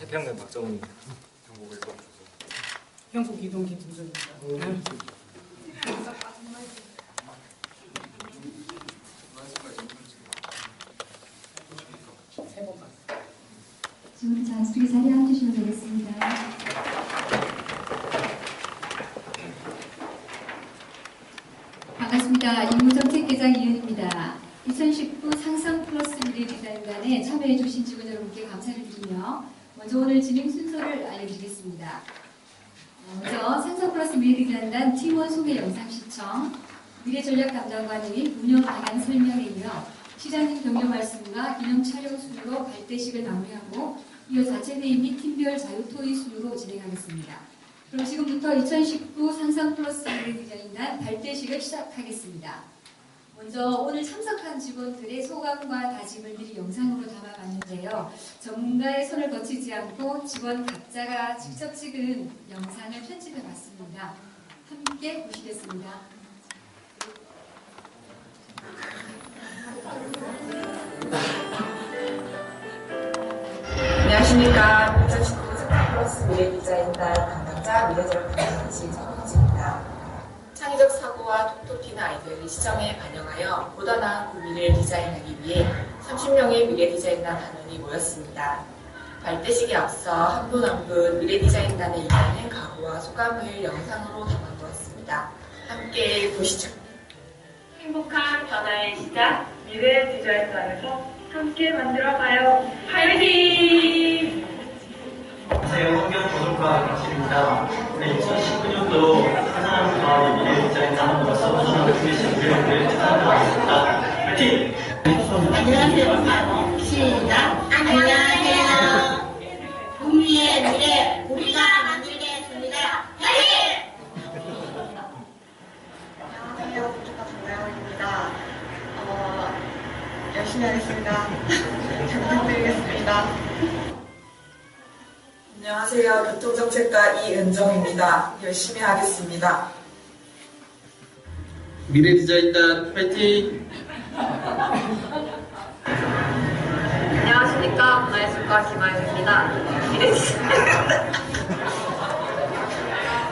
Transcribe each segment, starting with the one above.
해평면 박정훈입니다. 경북을 써주셔서. 형국 이동 김승준입니다. 세 번만. 지금 잔수리 자리에 앉으시면 되겠습니다. 반갑습니다. 임무정책계장 이은입니다. 2019 상상 플러스 미래 디자인단에 참여해 주신 직원 여러분께 감사를 드리며 먼저 오늘 진행 순서를 알려드리겠습니다. 먼저 상상 플러스 미래 디자인단 팀원 소개 영상 시청, 미래 전략 담당관의 운영 방향 설명에 이어 시장님 격려 말씀과 기념 촬영 순으로 발대식을 마무리하고 이어 자체 회의 및 팀별 자유 토의 순으로 진행하겠습니다. 그럼 지금부터 2019 상상 플러스 미래 디자인단 발대식을 시작하겠습니다. 먼저 오늘 참석한 직원들의 소감과 다짐을 미리 영상으로 담아봤는데요. 전문가의 손을 거치지 않고 직원 각자가 직접 찍은 영상을 편집해봤습니다. 함께 보시겠습니다. 안녕하십니까. 2019 스타플러스 미래 디자인 단 담당자 미래제작 담당지 정희지입니다. 창의적 사고와 톡톡 튀는 아이디어를 시점에 반영하여 보다 나은 구미를 디자인하기 위해 30명의 미래디자인단 단원이 모였습니다. 발대식에 앞서 한 분 한 분 미래디자인단에 임하는 각오와 소감을 영상으로 담아보았습니다. 함께 보시죠. 행복한 변화의 시작, 미래 디자인단에서 함께 만들어가요. 파이팅! 안녕하세요. 환경보존과 박실입니다. 네, 2019년도 세상을 좋아하는 미래 디자인 단원으로서 저는 준비신 교육을 시작하겠습니다. 파이팅! 안녕하세요. 시작. 안녕하세요. 국민의 미래 우리가 만들겠습니다. 파이팅! 안녕하세요. 구축가 정다영입니다. 어, 열심히 하겠습니다. 잘 부탁드리겠습니다. 교통정책과 이은정입니다. 열심히 하겠습니다. 미래 디자인단 파이팅! 안녕하십니까. 문화예술가 김아영입니다. 미래 디자인단.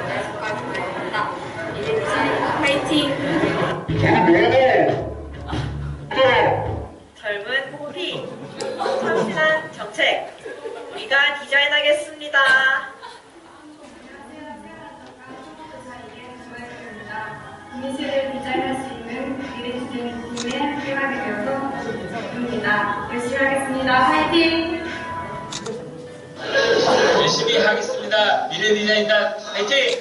문화예술가 김아영입니다. 미래 디자인단 파이팅! 젊은 호피, 참신한 정책, 우리가 디자인하겠습니다. 미래를 디자인할 수 있는 미래 디자인 팀에 함께하게 되어서 기쁩니다. 열심히 하겠습니다. 화이팅! 열심히 하겠습니다. 미래 디자인단 파이팅!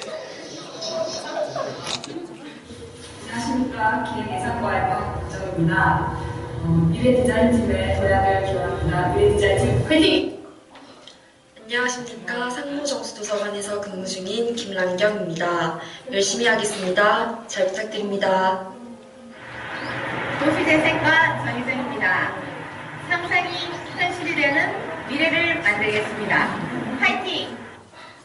안녕하십니까. 기획예산과의 박정입니다. 어, 미래 디자인팀의 도약을 기원합니다. 미래 디자인팀 화이팅! 안녕하십니까. 상무정수도서관에서 근무 중인 김란경입니다. 열심히 하겠습니다. 잘 부탁드립니다. 도시재생과 전희정입니다. 상상이 현실이 되는 미래를 만들겠습니다. 파이팅!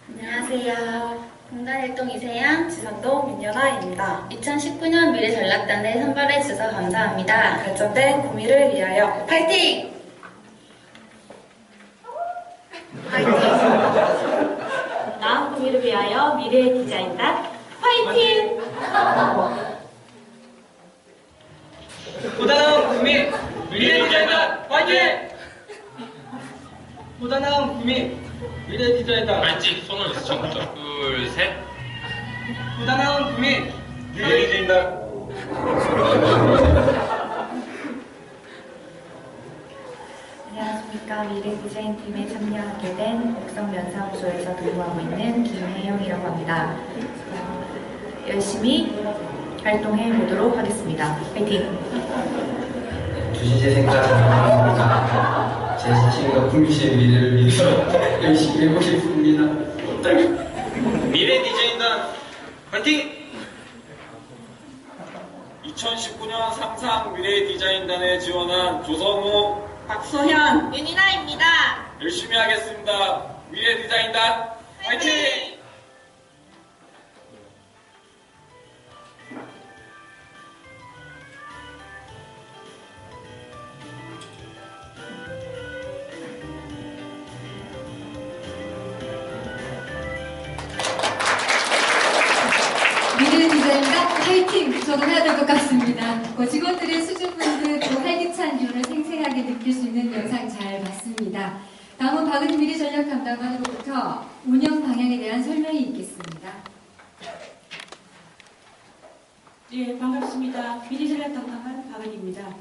안녕하세요. 공단일동 이세양 지선동 민연아입니다. 2019년 미래전략단에 선발해 주셔서 감사합니다. 발전된 구미를 위하여 파이팅! 나은 구미를 위하여 미래 디자인단 파이팅! 보다 나은 국민 미래 디자인단 파이팅! 보다 나은 국민 미래 디자인단 알지? 손을 정적 둘, 셋. 보다 나은 국민 미래 디자인단 안녕하십니까. 미래 디자인팀에 참여하게 된 백성면사무소에서 근무하고 있는 김혜영이라고 합니다. 어, 열심히 활동해 보도록 하겠습니다. 파이팅! 주신 제 생각 감사합니다. 제 자신과 국민의 미래를 위해서 열심히 해보겠습니다. 미래 디자인단 화이팅! 2019년 상상 미래 디자인단에 지원한 조성우 박소현, 윤이나입니다. 열심히 하겠습니다. 미래 디자인단 화이팅! 다. 다음은 박은희 미래 전략 담당관으로부터 운영 방향에 대한 설명이 있겠습니다. 예, 반갑습니다. 미래 전략 담당한 박은입니다.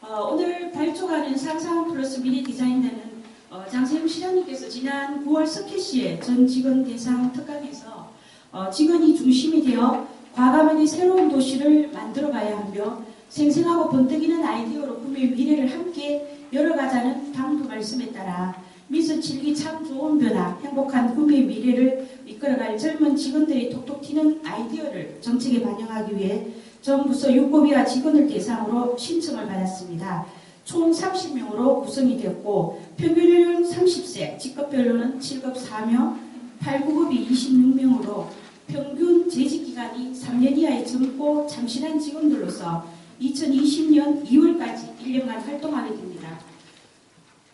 어, 오늘 발족하는 상상 플러스 미래 디자인단은 어, 장세임 시장님께서 지난 9월 스케시에 전 직원 대상 특강에서 어, 직원이 중심이 되어 과감하게 새로운 도시를 만들어 가야 하며 생생하고 번뜩이는 아이디어로 구미의 미래를 함께 열어가자는 당부 말씀에 따라 미스칠기 참 좋은 변화, 행복한 구미의 미래를 이끌어갈 젊은 직원들의 톡톡 튀는 아이디어를 정책에 반영하기 위해 전 부서 6급이와 직원을 대상으로 신청을 받았습니다. 총 30명으로 구성이 되었고 평균 연령 30세, 직급별로는 7급 4명, 8, 9급이 26명으로 평균 재직 기간이 3년 이하의 젊고 참신한 직원들로서 2020년 2월까지 1년간 활동하게 됩니다.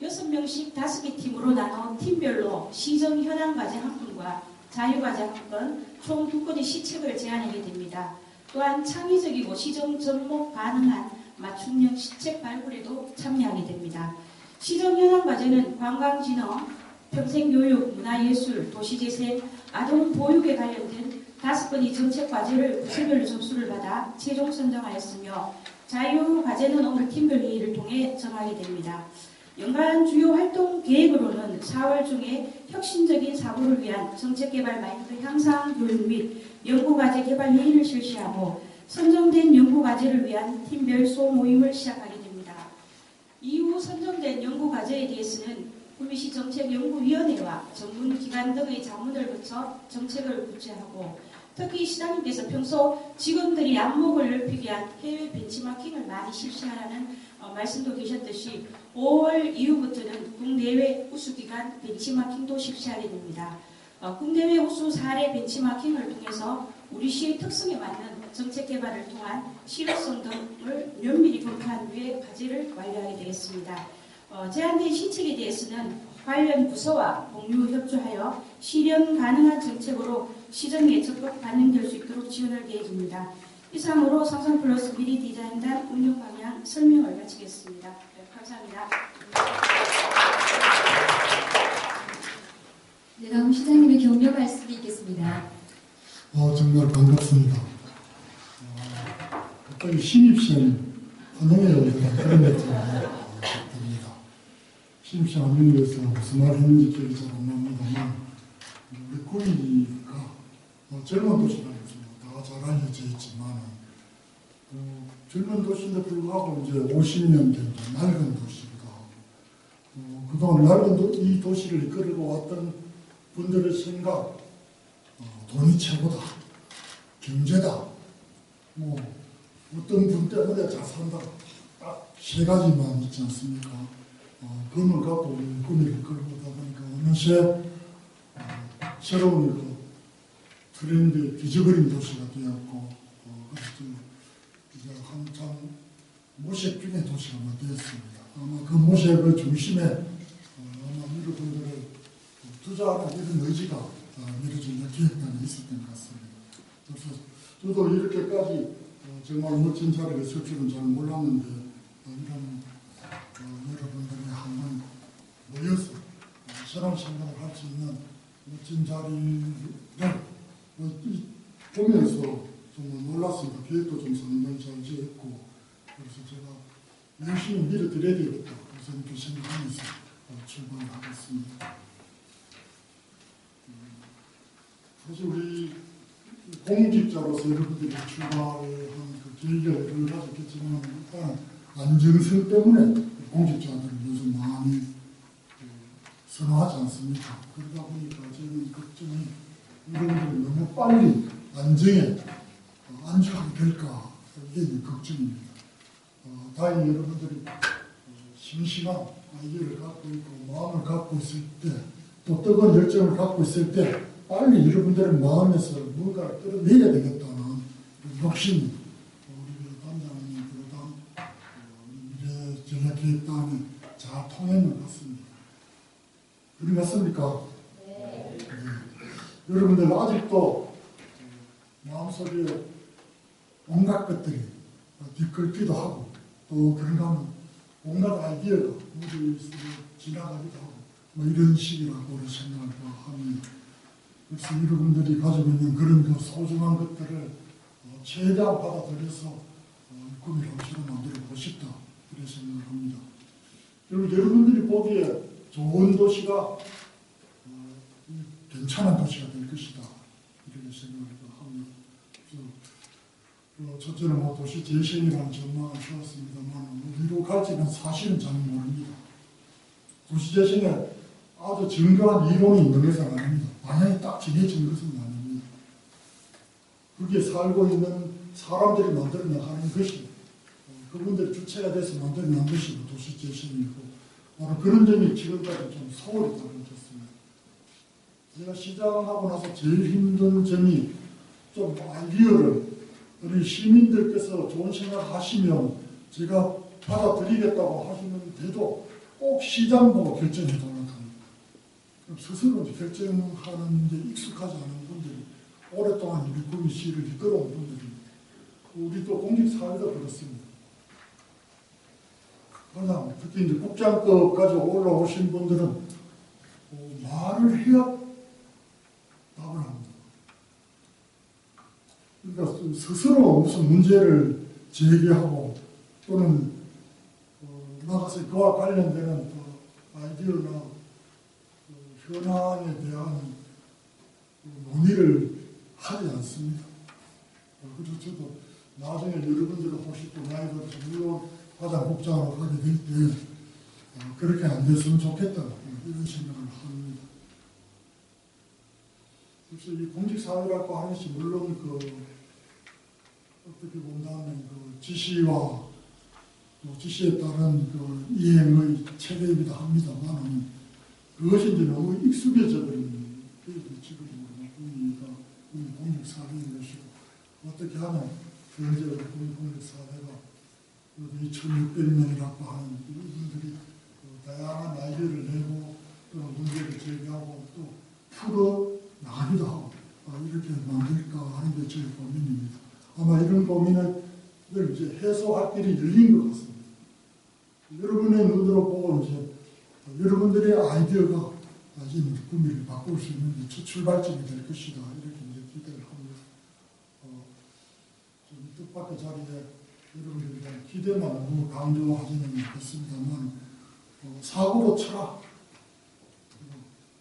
6명씩 5개 팀으로 나눠 팀별로 시정 현황 과제 한 건과 자유 과제 한 건, 총 두 건의 시책을 제안하게 됩니다. 또한 창의적이고 시정 접목 가능한 맞춤형 시책 발굴에도 참여하게 됩니다. 시정 현황 과제는 관광진흥, 평생교육, 문화예술, 도시재생, 아동 보육에 관련된 다섯 건의 정책 과제를 부서별로 점수를 받아 최종 선정하였으며 자유 과제는 오늘 팀별 회의를 통해 정하게 됩니다. 연간 주요 활동 계획으로는 4월 중에 혁신적인 사고를 위한 정책개발 마인드 향상 교육 및 연구과제 개발 회의를 실시하고 선정된 연구과제를 위한 팀별 소모임을 시작하게 됩니다. 이후 선정된 연구과제에 대해서는 구미시 정책연구위원회와 전문기관 등의 자문을 거쳐 정책을 구체하고 특히 시장님께서 평소 직원들이 안목을 넓히기 위한 해외 벤치마킹을 많이 실시하라는 어, 말씀도 계셨듯이 5월 이후부터는 국내외 우수기관 벤치마킹도 실시하게 됩니다. 어, 국내외 우수 사례 벤치마킹을 통해서 우리 시의 특성에 맞는 정책 개발을 통한 실효성 등을 면밀히 검토한 후에 과제를 완료하게 되겠습니다. 어, 제안된 시책에 대해서는 관련 부서와 공유 협조하여 실현 가능한 정책으로 시정에 적극 반영될 수 있도록 지원할 계획입니다. 이상으로 상상 플러스 미리 디자인단 운영 방향 설명을 마치겠습니다. 네, 감사합니다. 네, 다음 시장님의 격려 말씀이 있겠습니다. 어, 정말 반갑습니다. 어, 갑자기 신입시험이 환영에 오니까 그런 됩니다. 신입시험 하는 것은 무슨 말 했는지 기억이 잘 안 납니다만, 우리 구미가 어, 젊은 도시라 고 다잘 알려져 있지만, 어, 젊은 도시인데 불구하고 이제 50년 된 낡은 하고, 어, 그동안 낡은 도, 이 도시를 이끌고 왔던 분들의 생각, 어, 돈이 최고다, 경제다, 뭐 어떤 분 때문에 잘 산다, 딱 세 가지만 있지 않습니까? 어, 그걸 갖고 우리 꿈을 끌고 오다 보니까 어느새 어, 새로운 그 트렌드 뒤적거린 도시가 되었고, 어, 그래서 이제 한참 모색 중의 도시가 뭐 되었습니다. 아마 그 모색의 중심에 어, 아마 여러분들의 투자하는 이런 의지가 어, 미래전략 기획단에 있었던 것 같습니다. 그래서 저도 이렇게까지 어, 정말 멋진 자리에 설 줄은 잘 몰랐는데 어, 이런 어, 여러분들이 한번 모여서 어, 새로운 생각을 할 수 있는 멋진 자리를 보면서 정말 놀랐습니다. 계획도 좀 상당히 잘 지었고 그래서 제가 열심히 밀어드려야 되겠다. 그래서 이렇게 생각하면서 어, 출발하겠습니다. 음, 사실 우리 공직자로서 여러분들이 출발한 그 계기가 여러 가지겠지만 일단 안정성 때문에 공직자들을 요즘 많이 그 선호하지 않습니까? 그러다 보니까 저는 걱정이 여러분들이 너무 빨리 안정에 어, 안주하게 될까 이제 걱정입니다. 어, 다행히 여러분들이 어, 싱싱한 아이디어를 갖고 있고 마음을 갖고 있을 때 또 뜨거운 열정을 갖고 있을 때 빨리 여러분들의 마음에서 뭔가를 끌어내야 되겠다는 욕심이 우리 단장님 그다음 미래 전략기획단에 잘 통했는 것 같습니다. 그런 것 같습니까? 네. 여러분들 아직도 마음속에 온갖 것들이 뒤끌기도 하고 또 그런가 하면 온갖 아이디어가 무리 지나가기도 하고 뭐 이런 식이라고 생각을 합니다. 그래서 여러분들이 가지고 있는 그런 그 소중한 것들을 어, 최대한 받아들여서 어, 꿈을 현실로 만들어 보십다 이런 생각을 합니다. 그리고 여러분들이 보기에 좋은 도시가 괜찮은 도시가 될 것이다 이렇게 생각을. 그래서 어, 첫째는 뭐 도시 재생이라는 전망을 세웠습니다만 어디로 갈지는 사실은 잘 모릅니다. 도시 재생에 아주 정교한 이론이 있는 것은 아닙니다. 방향이 딱 정해진 것은 아닙니다. 거기에 살고 있는 사람들이 만들어 나가는 것이 어, 그분들이 주체가 돼서 만들어 난 것이 도시 재생이고 바로 그런 점이 지금까지 좀 소홀히 다뤄 제가 시장하고 나서 제일 힘든 점이 좀 아이디어를 우리 시민들께서 좋은 생각 하시면 제가 받아들이겠다고 하시는데도 꼭 시장 보고 결정해 달라고 합니다. 스스로 결정하는 데 익숙하지 않은 분들이 오랫동안 우리 구미 시를 이끌어온 분들입니다. 우리도 공직사회도 그렇습니다. 그냥 특히 이제 국장급까지 올라오신 분들은 어, 말을 해야 답을 합니다. 그러니까 스스로 무슨 문제를 제기하고 또는 어, 나가서 그와 관련되는 그 아이디어나 그 현안에 대한 그 논의를 하지 않습니다. 어, 그래서 저도 나중에 여러분들을 혹시 또 나이 들어서 물론 화장국장으로 가게 될때 어, 그렇게 안 됐으면 좋겠다 이런 생각을 합니다. 그래서 이 공직사회라고 하는 것이 물론 그 어떻게 본다면 그 지시와 또 지시에 따른 그 이행의 체계이기도 합니다만 그것이 이제 너무 익숙해져 버린 게 지금 우리가 우리 공직사회인 것이고 어떻게 하면 현재 우리 공직사회가 2,600명이라고 하는 이분들이 그 다양한 아이디어를 내고 또 문제를 제기하고 또 풀어 나가기도 하고 아, 이렇게 만들까 하는 게 제 고민입니다. 아마 이런 고민을 이제 해소할 길이 열린 것 같습니다. 여러분의 눈으로 보고 이제 여러분들의 아이디어가 나중에 구미를 바꿀 수 있는 첫 출발점이 될 것이다 이렇게 이제 기대를 합니다. 어, 좀 뜻밖의 자리에 여러분들이 대한 기대만 너무 강조하지는 않겠습니다만 어, 사고도 쳐라. 어,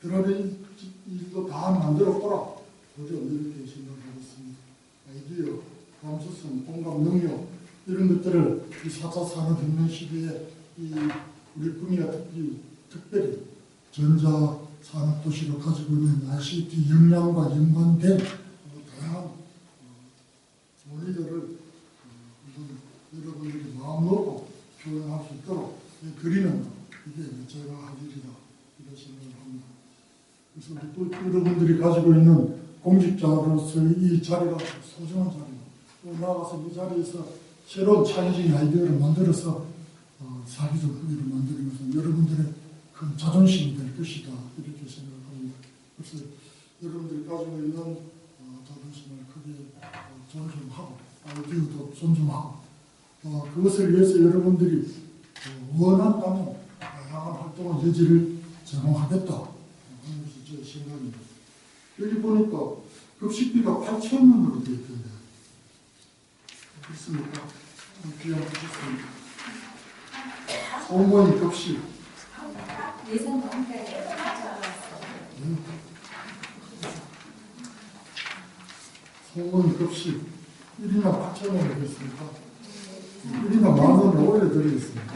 드라리 일도 다 만들어 보라. 그저 이렇게 생각하고 있습니다. 아이디어, 감수성, 공감 능력 이런 것들을 이 4차 산업혁명 시대에 이 우리 분야가 특히 특별히 전자 산업 도시로 가지고 있는 ICT 역량과 연관된 어, 다양한 어, 논의들을 어, 여러분들이 마음 놓고 표현할 수 있도록 그리는 것 이게 제가 할 일이다 이런 생각을 합니다. 그래서 또 여러분들이 가지고 있는 공직자로서의 이 자리가 소중한 또 나아가서 이 자리에서 새로운 창의적인 아이디어를 만들어서 어, 사회적 만드는 것은 여러분들의 큰 자존심이 될 것이다 이렇게 생각합니다. 그래서 여러분들이 가지고 있는 어, 자존심을 크게 어, 존중하고 아이디어도 존중하고 어, 그것을 위해서 여러분들이 어, 원한다면 다양한 활동의 여지를 제공하겠다 하는 것이 제 생각입니다. 여기 보니까 급식비가 8천 원으로 되어 있던데 있습니까? 귀한 주셨습니다. 소원이 급식 예산 소원 급식 1인당 8천 원 되겠습니까? 1인당 만 원을 올려드리겠습니다.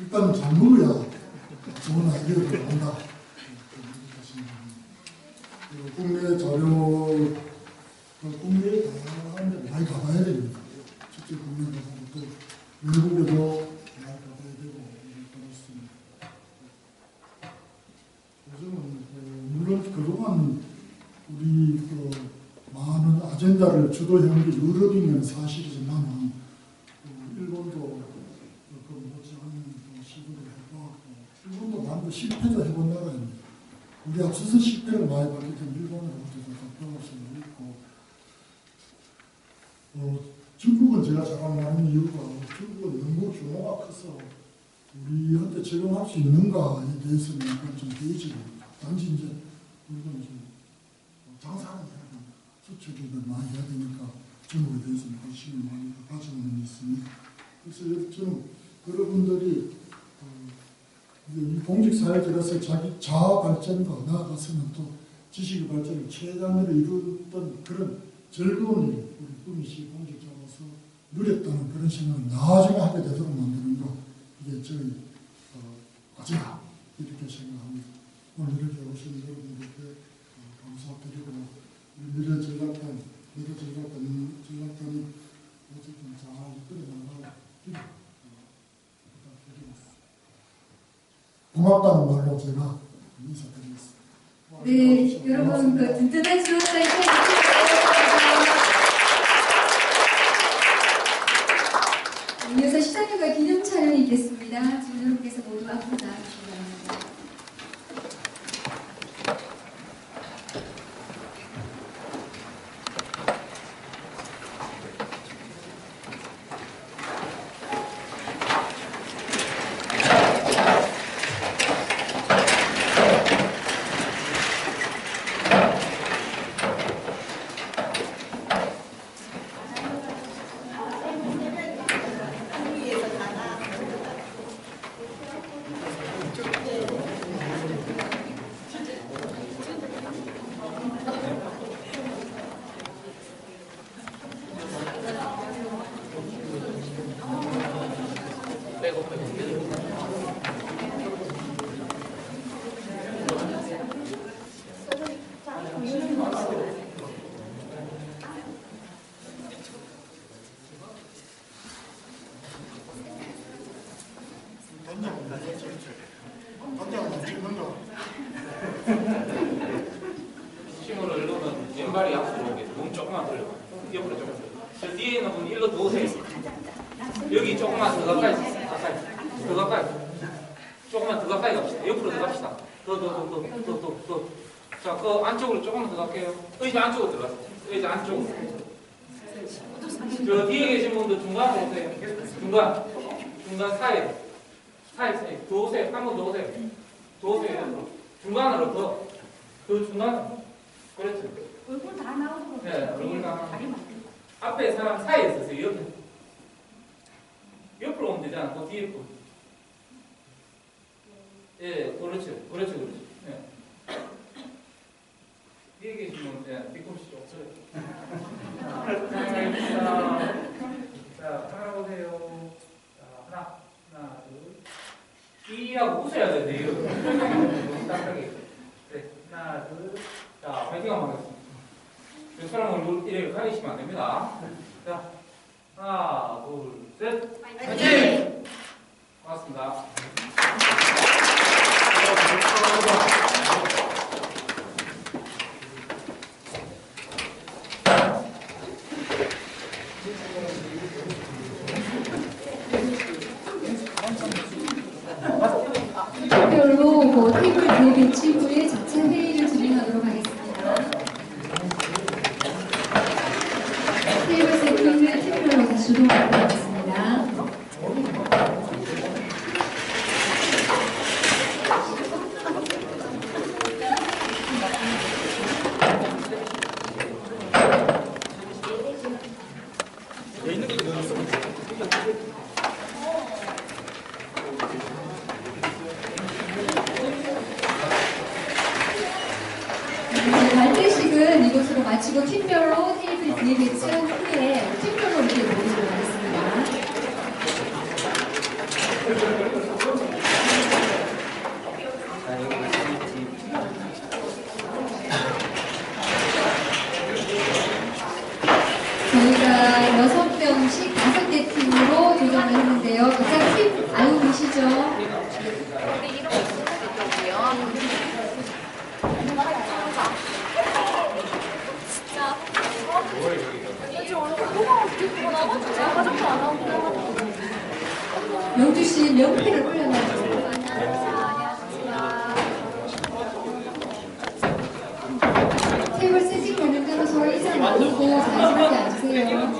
일단 잘 먹어야 좋은 아이디어가 나온다. 그리고 국내 자료, 그 국내에 다양한 데 많이 가봐야 됩니다. 실제 국내 가보고 또 외국에도 많이 가봐야 되고 그렇습니다. 요즘은 그 물론 그동안 우리 그 많은 아젠다를 주도해온 게 유럽이면 사실이지만 그 일본도 그 못지않은 그 시도를 해보았고 일본도 많은 실패도 해본 나라입니다. 우리 앞서서 실패를 많이 봤기 때문에 일본으로부터 배울 수도 있고 어, 중국은 제가 잘 아는 이유가 중국은 너무 규모가 커서 우리한테 적용할 수 있는가에 대해서는 약간 좀 개의적입니다. 단지 이제 우리가 됩니다. 수출을 많이 해야 되니까 중국에 대해서는 관심을 많이 가지고는 있습니다. 그래서 저는 여러분들이 어, 이 공직사회에 들어서 자기 자아 발전과 나아가서는 또 지식의 발전을 최단으로 이루었던 그런 즐거운 일, 우리 꿈이시 공직자로서 누렸다는 그런 생각을 나중에 하게 되도록 만드는 거, 이게 저희 어, 과제다 이렇게 생각합니다. 오늘 이렇게 오신 여러분들께 어, 감사드리고 미래 전략단, 미래 전략단, 전략단이 어쨌든 잘 이끌어나가기를 어. 고맙다는 말로 제가 인사드리겠습니다. 네, 여러분 그 든든한 지원자의 이어서 시장님과 기념 촬영이 있겠습니다. 지금 여러분께서 모두 앞으로 나와주시기 바랍니다. 힘으로 일로는 왼발이 앞으로 오게 몸 조금만 돌려 옆으로 조금 저 뒤에 있는 분 일로 누우세요 여기 조금만 더 가까이 가까이 더 가까이 조금만 더 가까이 갑시다 옆으로 더 갑시다 더 더 더 더 더 더더자그 안쪽으로 조금만 더 갈게요 의자 안쪽으로 들어가세요 의자 안쪽으로 저 뒤에 계신 분들 중간으로 오세요 중간 중간 사이 사이 사이 더 오세요 한 번 더 오세요 더 오세요 중간으로 더 그 중간 그렇죠. 얼굴 다 나오도록 네, 얼굴 다맞 앞에 사람 사이에 있으세요. 옆에. 옆으로 오면 되잖아. 그 뒤에 분. 예, 그렇죠. 그렇죠. 그렇죠. 예. 뒤에 계시면 예, 뒤꿈치 없어요. 자, 하나 보세요. 자, 하나, 하나, 둘. 이하고 웃어야 돼요. 너무 딱하게. 네, 하나, 둘. 자, 화이팅 한번 하겠습니다. 그 사람을 이렇게 가리시면 안 됩니다. 자, 하나, 둘, 셋. 화이팅! 고맙습니다. 별로 그 테이블 대배치 후에 자체 회의를 진행하도록 하겠습니다. 테이블 세팅을 팀별로 다시 주도하도록 하겠습니다. 마치고 팀별로 테이블 뒤에 배치한 후에 팀별로 이렇게 모이도록 하겠습니다. 저희가 여섯 명씩 다섯 개 팀으로 조정을 했는데요. 각각 팀 알고 계시죠? 영주 씨 명패를 올려놔주세요. 테이블 세팅되는 대로 서로 인사 나누고 자연스럽게 앉으세요.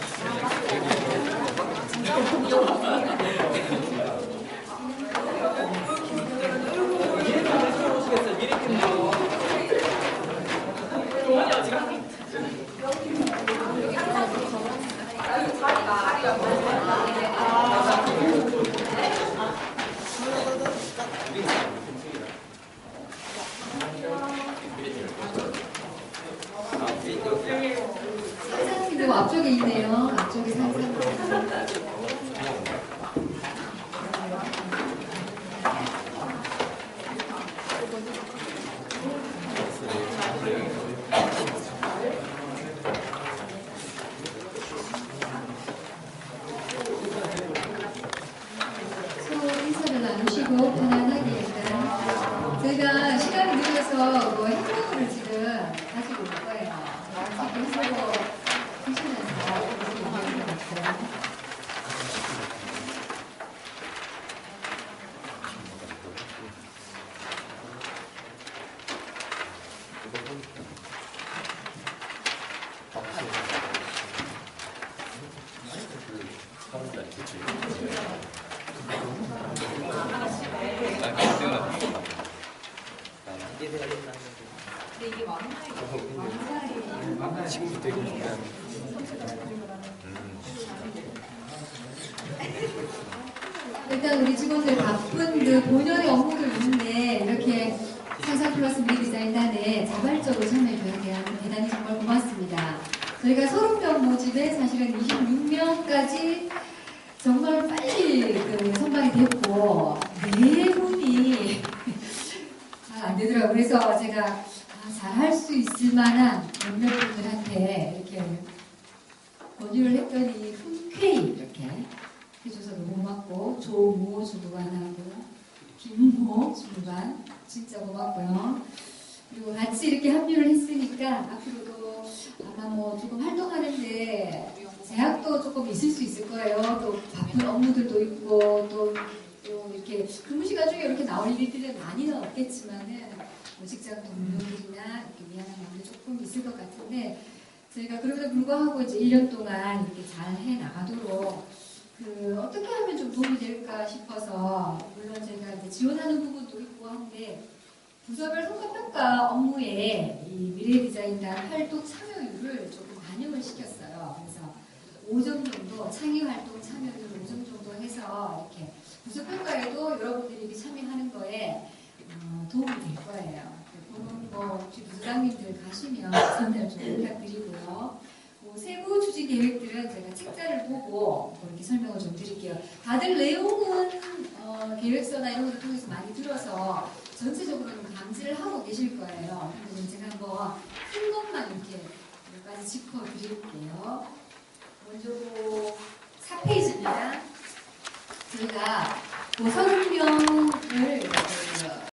상상팀도 앞쪽에 있네요. 앞쪽에 상상. 서로 인사를 나누시고 편안하게 일단 저희가 시간이 늦어서 뭐 행동을 지금 가지고 올 거예요. 지금 서로 드시면서 얘기하는 것 같아요. 일단 우리 직원들 바쁜 그 본연의 업무도 있는데 이렇게 상상 플러스 미래 디자인단에 자발적으로 참여해 주셔서 대단히 정말 고맙습니다. 저희가 30명 모집에 사실은 26명까지 정말 빨리 그 선방이 됐고 네 분이 잘 안 되더라고요. 그래서 제가 아, 잘할 수 있을 만한 몇몇 분들한테 이렇게 권유를 했더니 흔쾌히 이렇게 해줘서 너무 고맙고 조모 주무관하고 김모 주무관 진짜 고맙고요. 그리고 같이 이렇게 합류를 했으니까 앞으로도 아마 뭐 조금 활동하는데 제약도 조금 있을 수 있을 거예요. 또 바쁜 업무들도 있고 또, 또 이렇게 근무 시간 중에 이렇게 나올 일들은 많이는 없겠지만은 뭐 직장 동료들이나 이렇게 미안한 마음도 조금 있을 것 같은데 저희가 그럼에도 불구하고 이제 1년 동안 이렇게 잘 해 나가도록 그 어떻게 하면 좀 도움이 될까 싶어서 물론 제가 이제 지원하는 부분도 있고 한데 부서별 성과평가 업무에 이 미래 디자인단 활동 참여율을 조금 반영을 시켰어요. 그래서 5점 정도 창의 활동 참여율 5점 정도 해서 이렇게 부서 평가에도 여러분들이 참여하는 거에 어, 도움이 될 거예요. 혹시 부장님들 가시면 참여 좀 부탁드리고요. 뭐 세부 추진 계획들은 제가 책자를 보고 그렇게 설명을 좀 드릴게요. 다들 내용은 어, 계획서나 이런 것을 통해서 많이 들어서 전체적으로는 감지를 하고 계실 거예요. 근데 제가 한번 큰 것만 이렇게 몇 가지 짚어 드릴게요. 먼저 그 4페이지입니다. 저희가 그 30명을